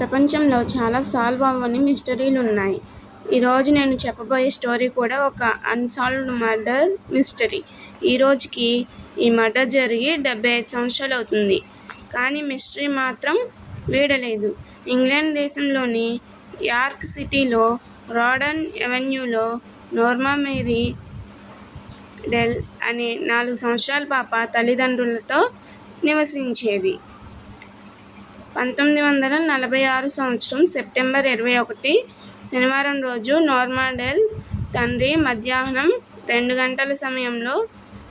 ప్రపంచంలో చాలా సాల్వ్ అవ్వని మిస్టరీలు ఉన్నాయి. ఈరోజు నేను చెప్పబోయే స్టోరీ కూడా ఒక అన్సాల్వ్డ్ మర్డర్ మిస్టరీ ఈ రోజుకి ఈ మర్డర్ జరిగి డెబ్బై ఐదు సంవత్సరాలు అవుతుంది. కానీ మిస్టరీ మాత్రం వీడలేదు. ఇంగ్లాండ్ దేశంలోని యార్క్ సిటీలో రాడన్ ఎవెన్యూలో నోర్మా మేరీ డెల్ అనే నాలుగు సంవత్సరాల పాప తల్లిదండ్రులతో నివసించేది. పంతొమ్మిది వందల నలభై ఆరు సంవత్సరం సెప్టెంబర్ ఇరవై ఒకటి శనివారం రోజు నోర్మా డెల్ తండ్రి మధ్యాహ్నం రెండు గంటల సమయంలో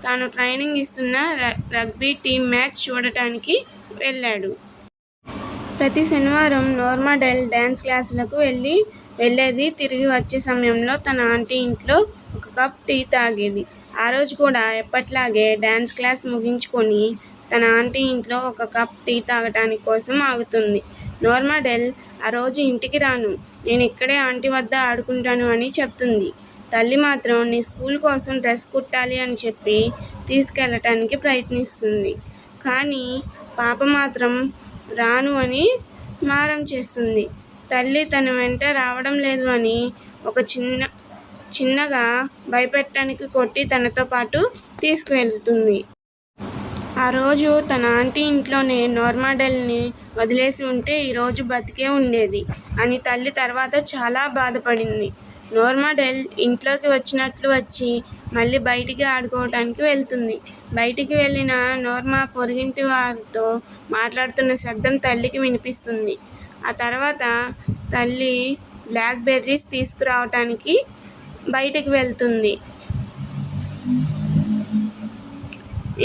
తాను ట్రైనింగ్ ఇస్తున్న ర రగ్బీ టీం మ్యాచ్ చూడటానికి వెళ్ళాడు. ప్రతి శనివారం నోర్మా డెల్ డ్యాన్స్ క్లాసులకు వెళ్ళి వెళ్ళేది తిరిగి వచ్చే సమయంలో తన ఆంటీ ఇంట్లో ఒక కప్ టీ తాగేది. ఆ రోజు కూడా ఎప్పట్లాగే డ్యాన్స్ క్లాస్ ముగించుకొని తన ఆంటీ ఇంట్లో ఒక కప్ టీ తాగటానికి కోసం ఆగుతుంది. నోర్మా డెల్ ఆ రోజు ఇంటికి రాను. నేను ఇక్కడే ఆంటీ వద్ద ఆడుకుంటాను అని చెప్తుంది. తల్లి మాత్రం నీ స్కూల్ కోసం డ్రెస్ కుట్టాలి అని చెప్పి తీసుకెళ్ళటానికి ప్రయత్నిస్తుంది. కానీ పాప మాత్రం రాను అని మారం చేస్తుంది. తల్లి తన వెంట రావడం లేదు అని ఒక చిన్న చిన్నగా భయపెట్టడానికి కొట్టి తనతో పాటు తీసుకువెళ్తుంది. ఆ రోజు తన ఆంటీ ఇంట్లోనే నోర్మా డెల్ని వదిలేసి ఉంటే ఈరోజు బతికే ఉండేది అని తల్లి తర్వాత చాలా బాధపడింది. నోర్మాడెల్ ఇంట్లోకి వచ్చినట్లు వచ్చి మళ్ళీ బయటికి ఆడుకోవటానికి వెళ్తుంది. బయటికి వెళ్ళిన నోర్మా పొరుగింటి వారితో మాట్లాడుతున్న శబ్దం తల్లికి వినిపిస్తుంది. ఆ తర్వాత తల్లి బ్లాక్ బెర్రీస్ తీసుకురావటానికి బయటికి వెళ్తుంది.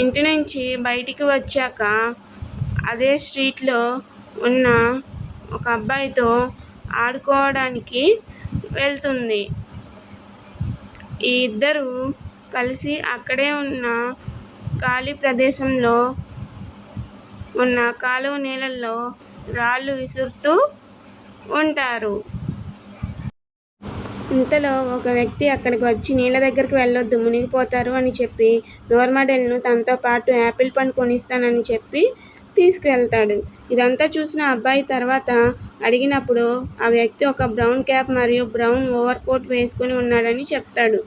ఇంటి నుంచి బయటికి వచ్చాక అదే స్ట్రీట్లో ఉన్న ఒక అబ్బాయితో ఆడుకోవడానికి వెళ్తుంది. ఈ ఇద్దరు కలిసి అక్కడే ఉన్న ఖాళీ ప్రదేశంలో ఉన్న కాలువ నీళ్ళల్లో రాళ్ళు విసురుతూ ఉంటారు. ఇంతలో ఒక వ్యక్తి అక్కడికి వచ్చి నీళ్ళ దగ్గరికి వెళ్ళొద్దు మునిగిపోతారు అని చెప్పి నోర్మడెల్ను తనతో పాటు యాపిల్ పండు కొనిస్తానని చెప్పి తీసుకువెళ్తాడు ఇదంతా చూసిన అబ్బాయి తర్వాత అడిగినప్పుడు ఆ వ్యక్తి ఒక బ్రౌన్ క్యాప్ మరియు బ్రౌన్ ఓవర్ కోట్ వేసుకుని ఉన్నాడని చెప్తాడు.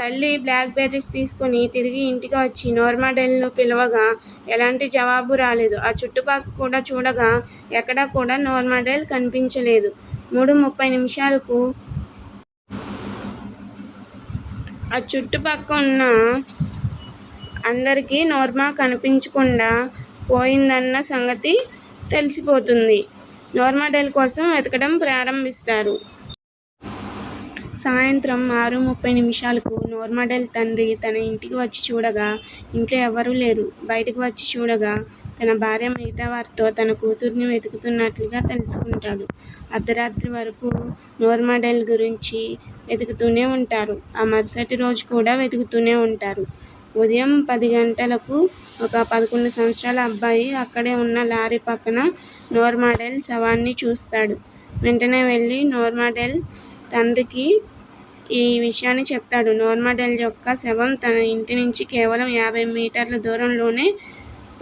తల్లి బ్లాక్ బెర్రీస్ తీసుకుని తిరిగి ఇంటికి వచ్చి నోర్మాడెల్ను పిలవగా ఎలాంటి జవాబు రాలేదు. ఆ చుట్టుపక్కల కూడా చూడగా ఎక్కడా కూడా నోర్మాడెల్ కనిపించలేదు. మూడు ముప్పై నిమిషాలకు ఆ చుట్టుపక్క ఉన్న అందరికీ నోర్మా కనిపించకుండా పోయిందన్న సంగతి తెలిసిపోతుంది. నోర్మా డెల్ కోసం వెతకడం ప్రారంభిస్తారు. సాయంత్రం ఆరు ముప్పై నిమిషాలకు నోర్మా డెల్ తండ్రి తన ఇంటికి వచ్చి చూడగా ఇంట్లో ఎవరూ లేరు. బయటకు వచ్చి చూడగా తన భార్య మిగతా వారితో తన కూతుర్ని వెతుకుతున్నట్లుగా తెలుసుకుంటాడు. అర్ధరాత్రి వరకు నోర్మాడెల్ గురించి వెతుకుతూనే ఉంటారు. ఆ మరుసటి రోజు కూడా వెతుకుతూనే ఉంటారు. ఉదయం పది గంటలకు ఒక పదకొండు సంవత్సరాల అబ్బాయి అక్కడే ఉన్న లారీ పక్కన నోర్మాడెల్ శవాన్ని చూస్తాడు. వెంటనే వెళ్ళి నోర్మా డెల్ తండ్రికి ఈ విషయాన్ని చెప్తాడు. నోర్మాడెల్ యొక్క శవం తన ఇంటి నుంచి కేవలం యాభై మీటర్ల దూరంలోనే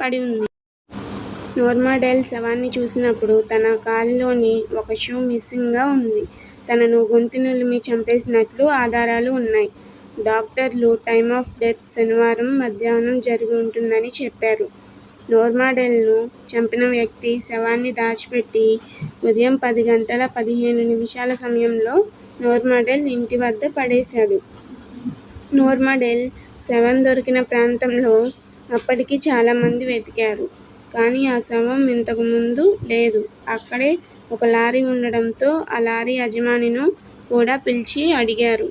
పడి ఉంది. నోర్మా డెల్ శవాన్ని చూసినప్పుడు తన కాలిలోని ఒక షూ మిస్సింగ్గా ఉంది. తనను గొంతు నులిమి చంపేసినట్లు ఆధారాలు ఉన్నాయి. డాక్టర్లు టైమ్ ఆఫ్ డెత్ శనివారం మధ్యాహ్నం జరిగి ఉంటుందని చెప్పారు. నోర్మాడెల్ను చంపిన వ్యక్తి శవాన్ని దాచిపెట్టి ఉదయం పది గంటల పదిహేను నిమిషాల సమయంలో నోర్మాడెల్ ఇంటి వద్ద పడేశాడు. నోర్మాడెల్ శవం దొరికిన ప్రాంతంలో అప్పటికి చాలామంది వెతికారు. కానీ ఆ శవం ఇంతకుముందు లేదు. అక్కడే ఒక లారీ ఉండడంతో ఆ లారీ యజమానిను కూడా పిలిచి అడిగారు.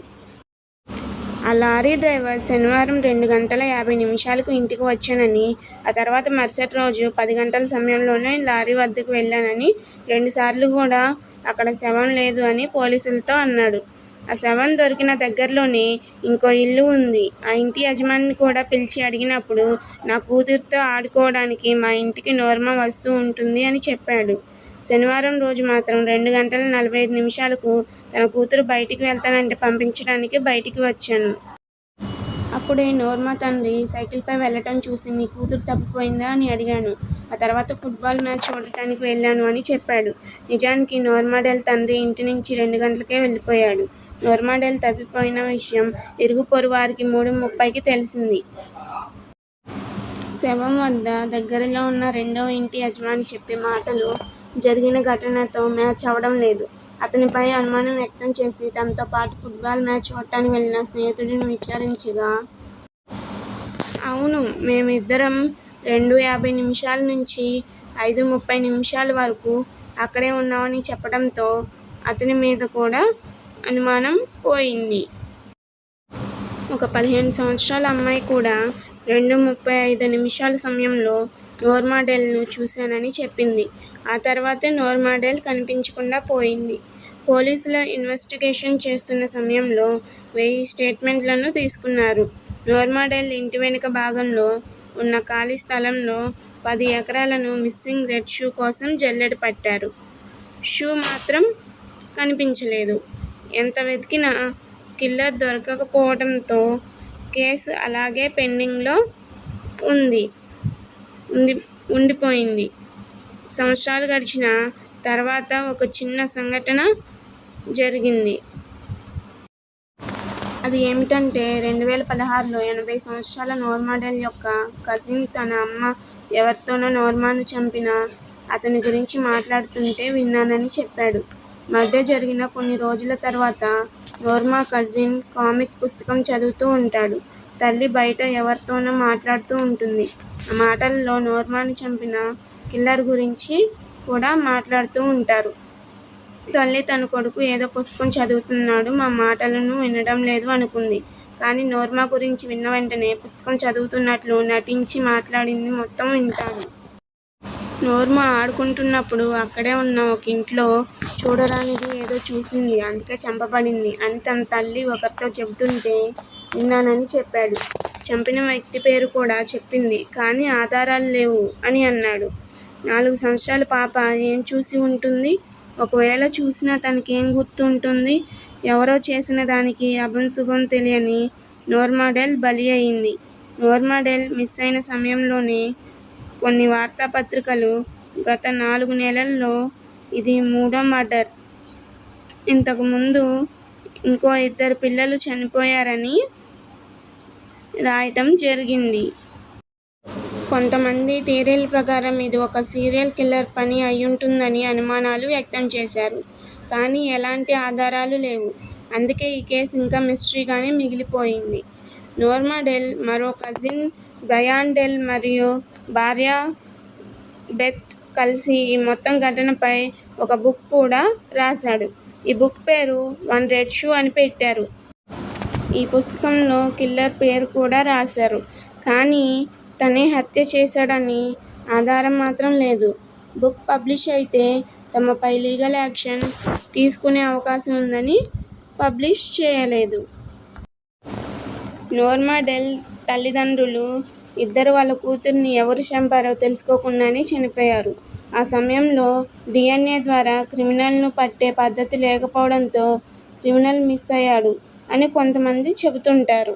ఆ లారీ డ్రైవర్ శనివారం రెండు గంటల యాభై నిమిషాలకు ఇంటికి వచ్చానని ఆ తర్వాత మరుసటి రోజు పది గంటల సమయంలోనే లారీ వద్దకు వెళ్ళానని రెండుసార్లు కూడా అక్కడ శవం లేదు అని పోలీసులతో అన్నాడు. ఆ శవం దొరికిన దగ్గరలోనే ఇంకో ఇల్లు ఉంది ఆ ఇంటి యజమానిని కూడా పిలిచి అడిగినప్పుడు నా కూతురితో ఆడుకోవడానికి మా ఇంటికి నోర్మ వస్తూ ఉంటుంది అని చెప్పాడు శనివారం రోజు మాత్రం రెండు గంటల నలభై ఐదు నిమిషాలకు తన కూతురు బయటికి వెళ్తానంటే పంపించడానికి బయటికి వచ్చాను అప్పుడే నోర్మా తండ్రి సైకిల్పై వెళ్ళటం చూసి నీ కూతురు తప్పిపోయిందా అని అడిగాను. ఆ తర్వాత ఫుట్బాల్ మ్యాచ్ చూడటానికి వెళ్ళాను అని చెప్పాడు. నిజానికి నోర్మాడెల్ తండ్రి ఇంటి నుంచి రెండు గంటలకే వెళ్ళిపోయాడు. నోర్మాడెల్ తప్పిపోయిన విషయం ఇరుగుపొరుగువారికి మూడు ముప్పైకి తెలిసింది. శవం వద్ద దగ్గరలో ఉన్న రెండో ఇంటి యజమాని చెప్పే మాటలు జరిగిన ఘటనతో మ్యాచ్ అవడం లేదు. అతనిపై అనుమానం వ్యక్తం చేసి తనతో పాటు ఫుట్బాల్ మ్యాచ్ చూడటానికి వెళ్ళిన స్నేహితుడిని విచారించగా అవును మేమిద్దరం రెండు యాభై నిమిషాల నుంచి ఐదు ముప్పై నిమిషాల వరకు అక్కడే ఉన్నామని చెప్పడంతో అతని మీద కూడా అనుమానం పోయింది. ఒక పదిహేను సంవత్సరాల అమ్మాయి కూడా రెండు ముప్పై ఐదు నిమిషాల సమయంలో నోర్మాడెల్ను చూశానని చెప్పింది. ఆ తర్వాత నోర్మాడెల్ కనిపించకుండా పోయింది. పోలీసుల ఇన్వెస్టిగేషన్ చేస్తున్న సమయంలో వెయ్యి స్టేట్మెంట్లను తీసుకున్నారు. నోర్మాడెల్ ఇంటి వెనుక భాగంలో ఉన్న ఖాళీ స్థలంలో పది ఎకరాలను మిస్సింగ్ రెడ్ షూ కోసం జల్లెడ పట్టారు. షూ మాత్రం కనిపించలేదు. ఎంత వెతికినా కిల్లర్ దొరకకపోవడంతో కేసు అలాగే పెండింగ్లో ఉంది ఉండిపోయింది. సంవత్సరాలు గడిచిన తర్వాత ఒక చిన్న సంఘటన జరిగింది. అది ఏమిటంటే రెండు వేల పదహారులో ఎనభై సంవత్సరాల నోర్మాడెల్ యొక్క కజిన్ తన అమ్మ ఎవరితోనో నోర్మాను చంపిన అతని గురించి మాట్లాడుతుంటే విన్నానని చెప్పాడు. మధ్య జరిగిన కొన్ని రోజుల తర్వాత నోర్మా కజిన్ కామిక్ పుస్తకం చదువుతూ ఉంటాడు. తల్లి బయట ఎవరితోనో మాట్లాడుతూ ఉంటుంది. ఆ మాటల్లో నోర్మాను చంపిన కిల్లర్ గురించి కూడా మాట్లాడుతూ ఉంటారు. తల్లి తన కొడుకు ఏదో పుస్తకం చదువుతున్నాడు మా మాటలను వినడం లేదు అనుకుంది. కానీ నోర్మా గురించి విన్న వెంటనే పుస్తకం చదువుతున్నట్లు నటించి మాట్లాడింది మొత్తం వింటాడు. నోర్మా ఆడుకుంటున్నప్పుడు అక్కడే ఉన్న ఒక ఇంట్లో చూడరానిది ఏదో చూసింది. అందుకే చంపబడింది అని తన తల్లి ఒకరితో చెబుతుంటే విన్నానని చెప్పాడు. చంపిన వ్యక్తి పేరు కూడా చెప్పింది. కానీ ఆధారాలు లేవు అని అన్నాడు. నాలుగు సంవత్సరాల పాప ఏం చూసి ఉంటుంది? ఒకవేళ చూసినా తనకేం గుర్తు ఉంటుంది? ఎవరో చేసిన దానికి అభం శుభం తెలియని నోర్మాడెల్ బలి అయింది. నోర్మాడెల్ మిస్సయిన సమయంలోనే కొన్ని వార్తాపత్రికలు గత నాలుగు నెలల్లో ఇది మూడో మర్డర్. ఇంతకుముందు ఇంకో ఇద్దరు పిల్లలు చనిపోయారని రాయటం జరిగింది. కొంతమంది థియరీల ప్రకారం ఇది ఒక సీరియల్ కిల్లర్ పని అయ్యుంటుందని అనుమానాలు వ్యక్తం చేశారు. కానీ ఎలాంటి ఆధారాలు లేవు. అందుకే ఈ కేసు ఇంకా మిస్టరీగానే మిగిలిపోయింది. నోర్మాడెల్ మరో కజిన్ బ్రయాన్ డెల్ మరియు భార్య బెత్ కలిసి ఈ మొత్తం ఘటనపై ఒక బుక్ కూడా రాశాడు. ఈ బుక్ పేరు వన్ రెడ్ షూ అని పెట్టారు. ఈ పుస్తకంలో కిల్లర్ పేరు కూడా రాశారు. కానీ తనే హత్య చేశాడని ఆధారం మాత్రం లేదు. బుక్ పబ్లిష్ అయితే తమపై లీగల్ యాక్షన్ తీసుకునే అవకాశం ఉందని పబ్లిష్ చేయలేదు. నోర్మా డెల్ తల్లిదండ్రులు ఇద్దరు వాళ్ళ కూతురిని ఎవరు చంపారో తెలుసుకోకుండానే చనిపోయారు. ఆ సమయంలో డిఎన్ఏ ద్వారా క్రిమినల్ను పట్టే పద్ధతి లేకపోవడంతో క్రిమినల్ మిస్ అయ్యాడు అని కొంతమంది చెబుతుంటారు.